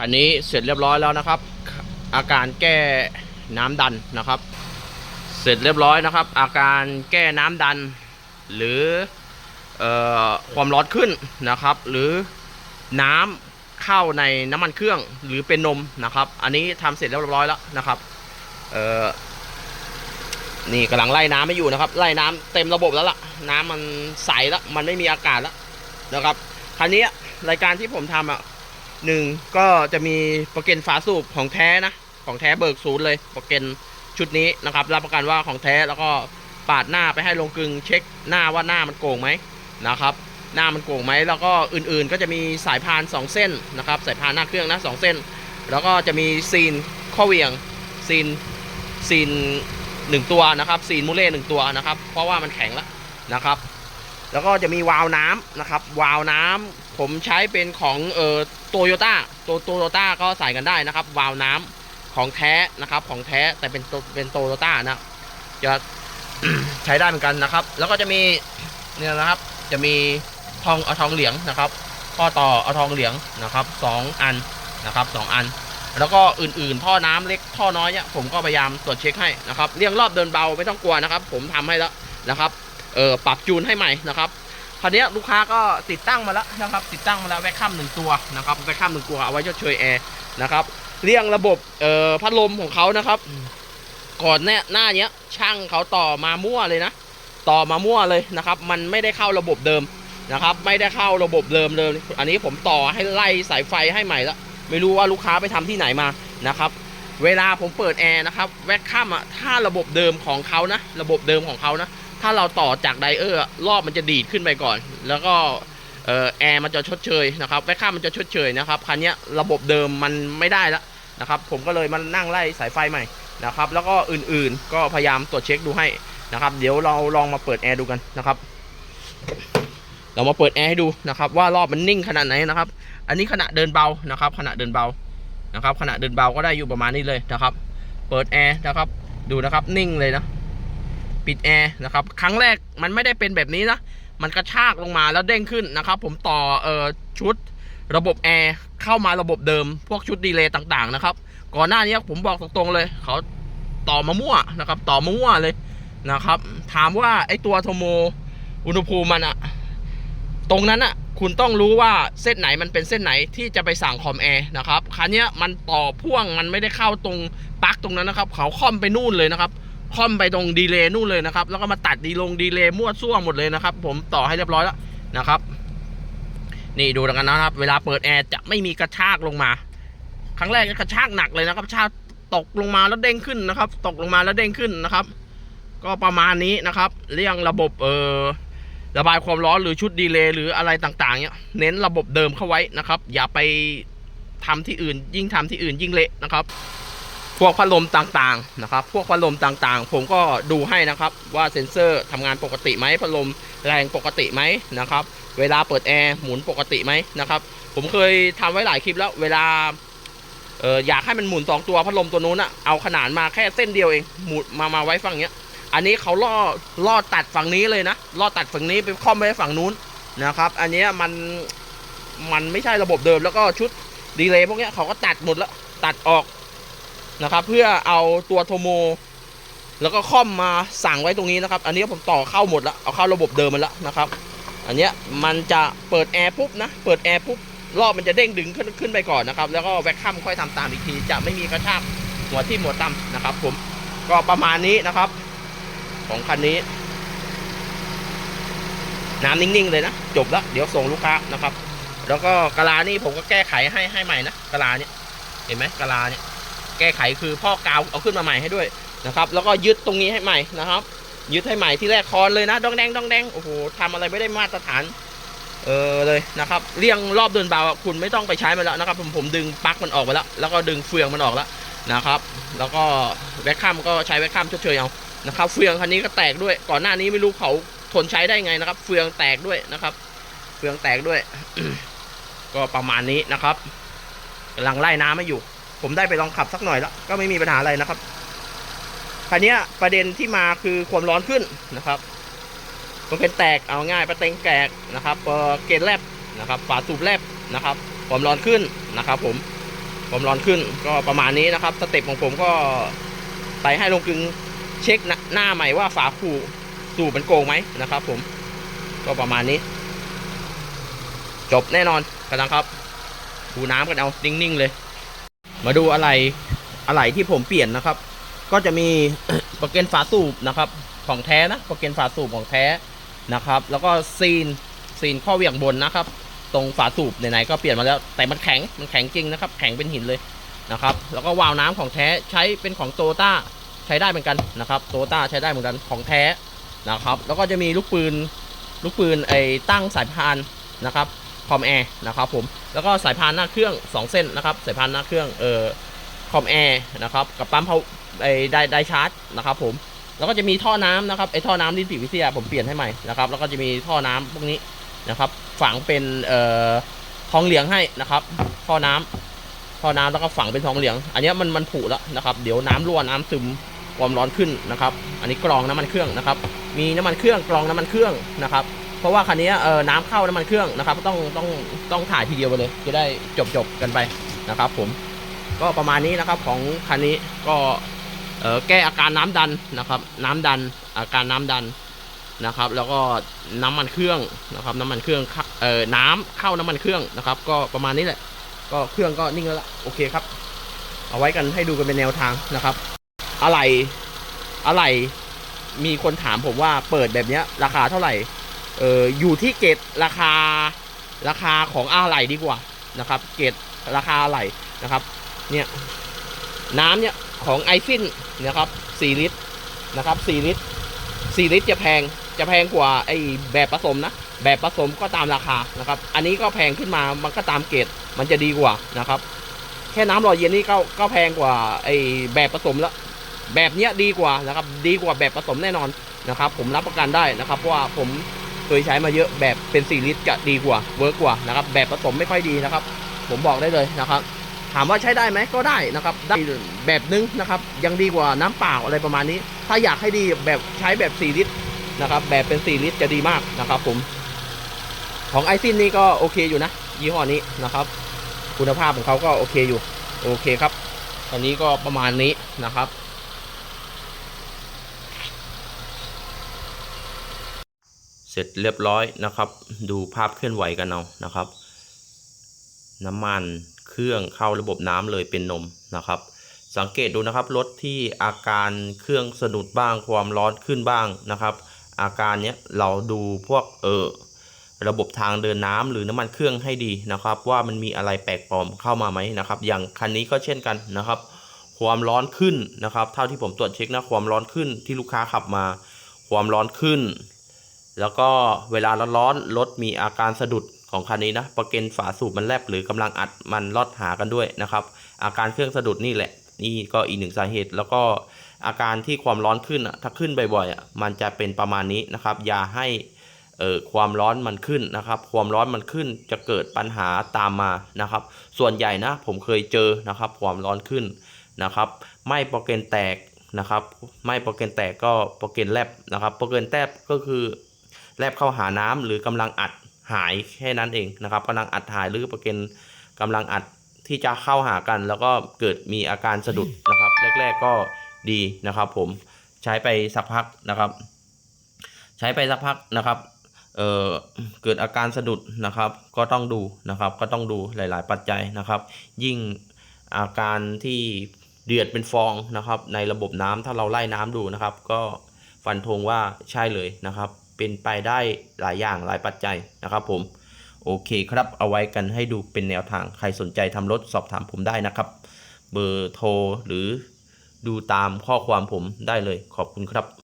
อันนี้เสร็จเรียบร้อยแล้วนะครับ อาการแก้น้ำดันนะครับ เสร็จเรียบร้อยนะครับ อาการแก้น้ำดัน หรือเออความร้อนขึ้นนะครับ หรือน้ำเข้าในน้ำมันเครื่องหรือเป็นนมนะครับ อันนี้ทำเสร็จเรียบร้อยแล้วนะครับเออนี่กำลังไล่น้ำไม่อยู่นะครับ ไล่น้ำเต็มระบบแล้วล่ะ น้ำมันใสแล้วมันไม่มีอากาศแล้วนะครับคราวนี้รายการที่ผมทำอะ หนึ่งก็จะมีปรเกนฝาสูบของแท้นะ ของแท้เบิกศูนย์เลยปรเกนชุดนี้นะครับ รับประกันว่าของแท้แล้วก็ปาดหน้าไปให้ลงกึงเช็คหน้าว่าหน้ามันโก่งไหมนะครับ หน้ามันโก่งไหมแล้วก็อื่นๆ ก็จะมีสายพาน 2 เส้นนะครับ สายพานหน้าเครื่องนะสองเส้น แล้วก็จะมีซีนข้อเหวี่ยงซีนซีนหนึ่งตัวนะครับซีนมูเล่หนึ่งตัวนะครับ เพราะว่ามันแข็งแล้วนะครับ แล้วก็จะมีวาล์วน้ำนะครับ วาล์วน้ำผมใช้เป็นของเอ่อโตโยต้าโตโตโยต้าก็ใส่กันได้นะครับ วาล์วน้ำของแท้นะครับ ของแท้แต่เป็นโตเป็นโตโยต้านะจะใช้ได้เหมือนกันนะครับ แล้วก็จะมีเนี่ยนะครับ จะมีทองเอาทองเหลียงนะครับข้อต่อเอาทองเหลียงนะครับสองอันนะครับสองอัน แล้วก็อื่นๆ ท่อน้ำเล็กท่อน้อยเนี่ยผมก็พยายามตรวจเช็คให้นะครับเรียงรอบเดินเบาไม่ต้องกลัวนะครับ ผมทำให้แล้วนะครับ เออปรับจูนให้ใหม่นะครับคราวนี้ลูกค้าก็ติดตั้งมาแล้วนะครับ ติดตั้งมาแล้วแวคคัมหนึ่งตัวนะครับแวคคัมหนึ่งตัวเอาไว้ชดเชยแอร์นะครับเรียงระบบเอ่อพัดลมของเขานะครับ ก่อนแน่หน้าเนี้ย ช่างเขาต่อมามั่วเลยนะ ต่อมามั่วเลยนะครับ มันไม่ได้เข้าระบบเดิมนะครับ ไม่ได้เข้าระบบเดิมเลยอันนี้ผมต่อให้ไล่สายไฟให้ใหม่แล้วไม่รู้ว่าลูกค้าไปทำที่ไหนมานะครับ เวลาผมเปิดแอร์นะครับแวคคัมอะถ้าระบบเดิมของเขานะ ระบบเดิมของเขานะ ถ้าเราต่อจากไดเออร์รอบมันจะดีดขึ้นไปก่อน แล้วก็แอร์มันจะชดเชยนะครับแวคคัมมันจะชดเชยนะครับคันนี้ระบบเดิมมันไม่ได้แล้วนะครับผมก็เลยมานั่งไล่สายไฟใหม่นะครับแล้วก็อื่นๆก็พยายามตรวจเช็คดูให้นะครับเดี๋ยวเราลองมาเปิดแอร์ดูกันนะครับเรามาเปิดแอร์ให้ดูนะครับว่ารอบมันนิ่งขนาดไหนนะครับ อันนี้ขณะเดินเบานะครับ ขณะเดินเบานะครับ ขณะเดินเบาก็ได้อยู่ประมาณนี้เลยนะครับ เปิดแอร์นะครับดูนะครับนิ่งเลยนะ ปิดแอร์นะครับครั้งแรกมันไม่ได้เป็นแบบนี้นะ มันกระชากลงมาแล้วเด้งขึ้นนะครับ ผมต่อเอ่อชุดระบบแอร์เข้ามาระบบเดิม พวกชุดดีเลย์ต่างๆนะครับ ก่อนหน้านี้ผมบอกตรงๆเลย เขาต่อมามั่วนะครับ ต่อมามั่วเลยนะครับ ถามว่าไอตัวโทโมอุณหภูมิมันอะตรงนั้นอะคุณต้องรู้ว่าเส้นไหนมันเป็นเส้นไหนที่จะไปสั่งคอมแอร์นะครับครั้นี้ยมันต่อพ่วงมันไม่ได้เข้าตรงปลั๊กตรงนั้นนะครับ เขาค่อมไปนู่นเลยนะครับ ค่อมไปตรงดีเลย์นู่นเลยนะครับ แล้วก็มาตัดดีลงดีเลย์มั่วซั่วหมดเลยนะครับ ผมต่อให้เรียบร้อยแล้วนะครับ นี่ดูแล้วกันนะครับ เวลาเปิดแอร์จะไม่มีกระชากลงมา ครั้งแรกกระชากหนักเลยนะครับชากตกลงมาแล้วเด้งขึ้นนะครับ ตกลงมาแล้วเด้งขึ้นนะครับ ก็ประมาณนี้นะครับ เรื่องระบบเอ่อระบายความร้อนหรือชุดดีเลย์หรืออะไรต่างๆเนี่ยเน้นระบบเดิมเข้าไว้นะครับ อย่าไปทำที่อื่นยิ่งทำที่อื่นยิ่งเละนะครับ พวกพัดลมต่างๆนะครับ พวกพัดลมต่างๆ ผมก็ดูให้นะครับว่าเซ็นเซอร์ทำงานปกติไหมพัดลมแรงปกติไหมนะครับ เวลาเปิดแอร์หมุนปกติไหมนะครับ ผมเคยทำไว้หลายคลิปแล้วเวลาเอออยากให้มันหมุนสองตัวพัดลมตัวนู้นอะเอาขนาดมาแค่เส้นเดียวเองหมุนมามาไว้ฝั่งเนี้ย อันนี้เขาล่อล่อตัดฝั่งนี้เลยนะล่อตัดฝั่งนี้ไปค่อมไปฝั่งนู้นนะครับ อันนี้มันมันไม่ใช่ระบบเดิมแล้วก็ชุดดีเลย์พวกเนี้ยเขาก็ตัดหมดแล้วตัดออก นะครับ เพื่อเอาตัวโทโม แล้วก็ค่อมมาสั่งไว้ตรงนี้นะครับ อันนี้ผมต่อเข้าหมดแล้วเอาเข้าระบบเดิมมันแล้วนะครับ อันเนี้ยมันจะเปิดแอร์ปุ๊บนะเปิดแอร์ปุ๊บรอบมันจะเด้งดึงขึ้นขึ้นไปก่อนนะครับ แล้วก็แวคคัมค่อยทำตามอีกที จะไม่มีกระชากหัวที่หัวต่ำนะครับ ผมก็ประมาณนี้นะครับ ของคันนี้ น้ำนิ่งๆเลยนะจบแล้วเดี๋ยวส่งลูกค้านะครับ แล้วก็กะลานี่ผมก็แก้ไขให้ให้ใหม่นะกะลาเนี่ยเห็นไหมกะลาเนี่ย แก้ไขคือพ่อกาวเอาขึ้นมาใหม่ให้ด้วยนะครับ แล้วก็ยึดตรงนี้ให้ใหม่นะครับ ยึดให้ใหม่ที่แรกคอนเลยนะดองแดงดองแดงโอ้โหทำอะไรไม่ได้มาตรฐานเออเลยนะครับเลี่ยงรอบเดินเบาคุณไม่ต้องไปใช้มันแล้วนะครับ ผมผมดึงปลั๊กมันออกไปแล้ว แล้วก็ดึงเฟืองมันออกแล้วนะครับ แล้วก็แวคคัมก็ใช้แวคคัมชดเชยเอานะครับ เฟืองคันนี้ก็แตกด้วย ก่อนหน้านี้ไม่รู้เขาทนใช้ได้ไงนะครับ เฟืองแตกด้วยนะครับ เฟืองแตกด้วย ก็ประมาณนี้นะครับกำลังไล่น้ำไม่อยู่ ผมได้ไปลองขับสักหน่อยแล้วก็ไม่มีปัญหาอะไรนะครับคันนี้ประเด็นที่มาคือความร้อนขึ้นนะครับ มันเป็นแตกเอาง่ายประเต็งแตกนะครับเกณฑ์แลบนะครับ ฝาสูบแลบนะครับ ความร้อนขึ้นนะครับ ผมความร้อนขึ้นก็ประมาณนี้นะครับสเต็ปของผมก็ไปให้ลงกลึงเช็คหน้าใหม่ว่าฝาคูสูบมันโกงไหมนะครับ ผมก็ประมาณนี้ จบแน่นอนกันนะครับดูน้ำกันเอานิ่งๆเลย มาดูอะไรอะไรที่ผมเปลี่ยนนะครับ ก็จะมีปรเกนฝาสูบนะครับ ของแท้นะปรเกนฝาสูบของแท้นะครับ แล้วก็ซีนซีนข้อเหวี่ยงบนนะครับ ตรงฝาสูบไหนๆก็เปลี่ยนมาแล้วแต่มันแข็งมันแข็งจริงนะครับ แข็งเป็นหินเลยนะครับ แล้วก็วาล์วน้ำของแท้ใช้เป็นของโตต้าใช้ได้เหมือนกันนะครับโตต้าใช้ได้เหมือนกันของแท้นะครับ แล้วก็จะมีลูกปืนลูกปืนไอ้ตั้งสายพานนะครับ คอมแอร์นะครับผมแล้วก็สายพานหน้าเครื่อง 2 เส้นนะครับสายพานหน้าเครื่องเอ่อคอมแอร์นะครับกับปั๊มเขาไอ้ไดไดชาร์จนะครับผมแล้วก็จะมีท่อน้ำนะครับไอ้ท่อน้ำดินปิวิทยาผมเปลี่ยนให้ใหม่นะครับแล้วก็จะมีท่อน้ำพวกนี้นะครับ ฝังเป็นเอ่อทองเหลืองให้นะครับ ท่อน้ำท่อน้ำแล้วก็ฝังเป็นทองเหลือง อันนี้มันมันผุแล้วนะครับ เดี๋ยวน้ำรั่วน้ำซึมความร้อนขึ้นนะครับ อันนี้กรองน้ำมันเครื่องนะครับ มีน้ำมันเครื่องกรองน้ำมันเครื่องนะครับ เพราะว่าคันนี้เออน้ำเข้าน้ำมันเครื่องนะครับ ต้องต้องต้องถ่ายทีเดียวไปเลย จะได้จบจบกันไปนะครับ ผมก็ประมาณนี้นะครับของคันนี้ก็เออแก้อาการน้ำดันนะครับ น้ำดันอาการน้ำดันนะครับ แล้วก็น้ำมันเครื่องนะครับ น้ำมันเครื่องเข้าเอ่อน้ำเข้าน้ำมันเครื่องนะครับ ก็ประมาณนี้แหละ ก็เครื่องก็นิ่งแล้วละโอเคครับ เอาไว้กันให้ดูกันเป็นแนวทางนะครับ อะไรอะไรมีคนถามผมว่าเปิดแบบนี้ราคาเท่าไหร่ เอออยู่ที่เกรดราคาราคาของอะไรดีกว่านะครับ เกรดราคาอะไรนะครับ เนี่ยน้ำเนี่ยของไอซินนะครับ4ลิตรนะครับ4ลิตร4ลิตรจะแพงจะแพงกว่าไอแบบผสมนะแบบผสมก็ตามราคานะครับ อันนี้ก็แพงขึ้นมามันก็ตามเกรดมันจะดีกว่านะครับ แค่น้ำหล่อเย็นนี่ก็ก็แพงกว่าไอแบบผสมแล้วแบบเนี้ยดีกว่านะครับ ดีกว่าแบบผสมแน่นอนนะครับ ผมรับประกันได้นะครับเพราะว่าผม เคยใช้มาเยอะแบบเป็น4ลิตรจะดีกว่าเวิร์กกว่านะครับแบบผสมไม่ค่อยดีนะครับ ผมบอกได้เลยนะครับ ถามว่าใช้ได้ไหมก็ได้นะครับได้แบบนึงนะครับ ยังดีกว่าน้ำเปล่าอะไรประมาณนี้ ถ้าอยากให้ดีแบบใช้แบบ 4 ลิตรนะครับ แบบเป็น 4 ลิตรจะดีมากนะครับ ผม ของไอซินนี่ก็โอเคอยู่นะยี่ห้อนี้นะครับ คุณภาพของเขาก็โอเคอยู่ โอเคครับ ตอนนี้ก็ประมาณนี้นะครับ เสร็จเรียบร้อยนะครับ ดูภาพเคลื่อนไหวกันเอานะครับ น้ำมันเครื่องเข้าระบบน้ำเลยเป็นนมนะครับ สังเกตดูนะครับรถที่อาการเครื่องสะดุดบ้างความร้อนขึ้นบ้างนะครับ อาการเนี้ยเราดูพวกเออระบบทางเดินน้ำหรือน้ำมันเครื่องให้ดีนะครับ ว่ามันมีอะไรแปลกปลอมเข้ามาไหมนะครับ อย่างคันนี้ก็เช่นกันนะครับ ความร้อนขึ้นนะครับ เท่าที่ผมตรวจเช็คนะความร้อนขึ้นที่ลูกค้าขับมา ความร้อนขึ้น แล้วก็เวลาร้อนๆรถมีอาการสะดุดของคันนี้นะประเกนฝาสูบมันแลบหรือกำลังอัดมันลอดหากันด้วยนะครับ อาการเครื่องสะดุดนี่แหละ นี่ก็อีกหนึ่งสาเหตุ แล้วก็อาการที่ความร้อนขึ้นถ้าขึ้นบ่อยๆมันจะเป็นประมาณนี้นะครับ อย่าให้เอ่อความร้อนมันขึ้นนะครับ ความร้อนมันขึ้นจะเกิดปัญหาตามมานะครับ ส่วนใหญ่นะผมเคยเจอนะครับ ความร้อนขึ้นนะครับ ไม่โปรเกนแตกนะครับ ไม่โปรเกนแตกก็โปรเกนแลบนะครับโปรเกนแตกก็คือ แลบเข้าหาน้ำหรือกำลังอัดหายแค่นั้นเองนะครับกำลังอัดหายหรือปรเกนกำลังอัดที่จะเข้าหากัน แล้วก็เกิดมีอาการสะดุดนะครับ แรก ๆก็ดีนะครับ ผมใช้ไปสักพักนะครับ ใช้ไปสักพักนะครับเอ่อเกิดอาการสะดุดนะครับ ก็ต้องดูนะครับ ก็ต้องดูหลาย ๆ ปัจจัยนะครับ ยิ่งอาการที่เดือดเป็นฟองนะครับ ในระบบน้ำถ้าเราไล่น้ำดูนะครับ ก็ฟันธงว่าใช่เลยนะครับ เป็นไปได้หลายอย่างหลายปัจจัยนะครับผมโอเคครับ เอาไว้กันให้ดูเป็นแนวทางใครสนใจทำรถสอบถามผมได้นะครับ เบอร์โทรหรือดูตามข้อความผมได้เลยขอบคุณครับ